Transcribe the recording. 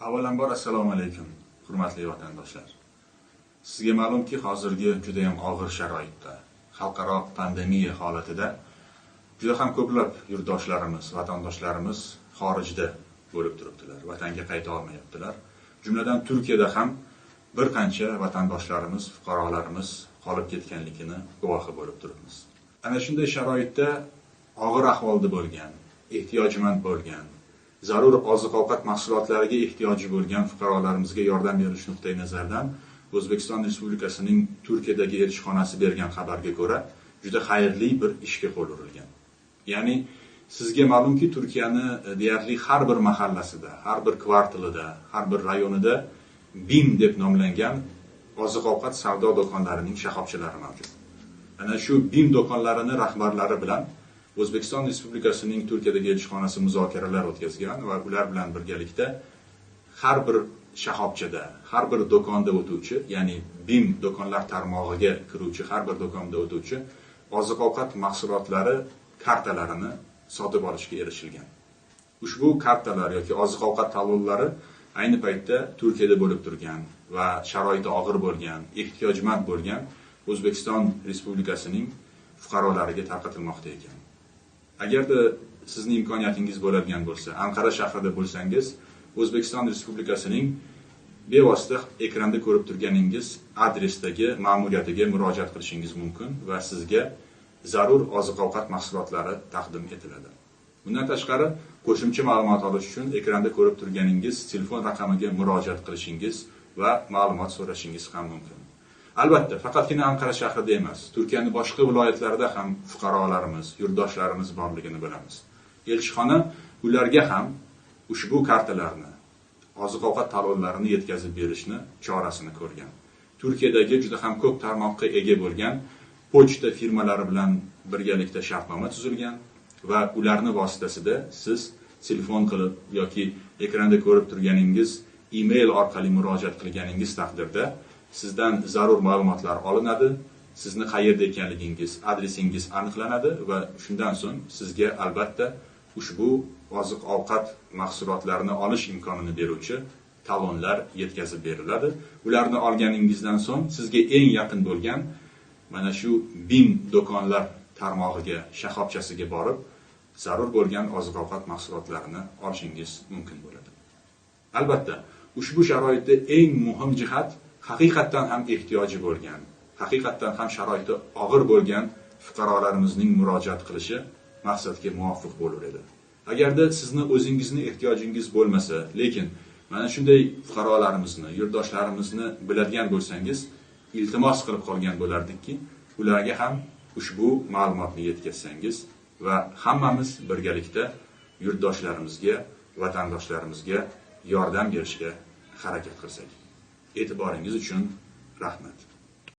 avvalambor assalomu alaykum hurmatli vatandoshlar. Sizga ma'lumki hozirgi juda ham og'ir sharoitda xalqaro pandemiya holatida juda ham ko'plab yurtdoshlarimiz vatandoshlarimiz xorijda bo'lib turibdilar vatanga qayta olmayaptilar. Jumladan turkiyada ham bir qancha vatandoshlarimiz fuqarolarimiz qolib ketganligini guvohi bo'lib turibmiz. Ana shunday sharoitda og'ir ahvolda bo'lgan ehtiyojmand bo'lgan zarur oziq ovqat mahsulotlariga ehtiyoji bo'lgan fuqarolarimizga yordam berish nuqtai nazaridan o'zbekiston respublikasining turkiyadagi elchixonasi bergan xabarga ko'ra juda xayrli bir ishga qo'l urilgan. Ya'ni sizga ma'lumki turkiyani e, deyarli har bir mahallasida har bir kvartalida har bir rayonida bim deb nomlangan oziq ovqat savdo do'konlarining shoxobchalari mavjud. Ana shu bim do'konlarini rahbarlari bilan o'zbekiston respublikasining turkiyadagi elchixonasi muzokaralar o'tkazgan va ular bilan birgalikda har bir shahobchada, har bir do'konda o'tuvchi ya'ni bim do'konlar tarmog'iga kiruvchi har bir do'konda o'tuvchi oziq ovqat mahsulotlari kartalarini sotib olishga erishilgan. Ushbu kartalar yoki oziq ovqat talonlari ayni paytda turkiyada bo'lib turgan va sharoiti og'ir bo'lgan ehtiyojmand bo'lgan o'zbekiston respublikasining fuqarolariga tarqatilmoqda ekan. Agarda sizni imkoniyatingiz bo'ladigan bo'lsa anqara shahrida bo'lsangiz o'zbekiston respublikasining bevosita ekranda ko'rib turganingiz adresdagi ma'muriyatiga murojaat qilishingiz mumkin va sizga zarur oziq ovqat mahsulotlari taqdim etiladi. Bundan tashqari qo'shimcha ma'lumot olish uchun ekranda ko'rib turganingiz telefon raqamiga murojaat qilishingiz va ma'lumot so'rashingiz ham mumkin. Albatta faqatgina anqara shahrida emas turkiyani boshqa viloyatlarida ham fuqarolarimiz yurtdoshlarimiz borligini bilamiz. Elchixona ularga ham ushbu kartalarni oziq ovqat talonlarini yetkazib berishni chorasini ko'rgan. Turkiyadagi juda ham ko'p tarmoqqa ega bo'lgan pochta firmalari bilan birgalikda shartnoma tuzilgan va ularni vositasida siz telefon qilib yoki ekranda ko'rib turganingiz email orqali murojaat qilganingiz taqdirda sizdan zarur ma'lumotlar olinadi. Sizni qayerda ekanligingiz adresingiz aniqlanadi va shundan so'ng sizga albatta ushbu oziq ovqat mahsulotlarini olish imkonini beruvchi talonlar yetkazib beriladi. Ularni olganingizdan so'ng sizga eng yaqin bo'lgan mana shu bim do'konlar tarmog'iga shoxobchasiga borib zarur bo'lgan oziq ovqat mahsulotlarini olishingiz mumkin bo'ladi. Albatta ushbu sharoitda eng muhim jihat haqiqatdan ham ehtiyoji bo'lgan haqiqatdan ham sharoiti og'ir bo'lgan fuqarolarimizning murojaat qilishi maqsadga muvofiq bo'lar edi. Agarda sizni o'zingizni ehtiyojingiz bo'lmasa lekin mana shunday fuqarolarimizni yurtdoshlarimizni biladigan bo'lsangiz iltimos qilib qolgan bo'lardikki ularga ham ushbu ma'lumotni yetkazsangiz va hammamiz birgalikda yurtdoshlarimizga vatandoshlarimizga yordam berishga harakat qilsak. اعتبار انگیزه چون رحمت.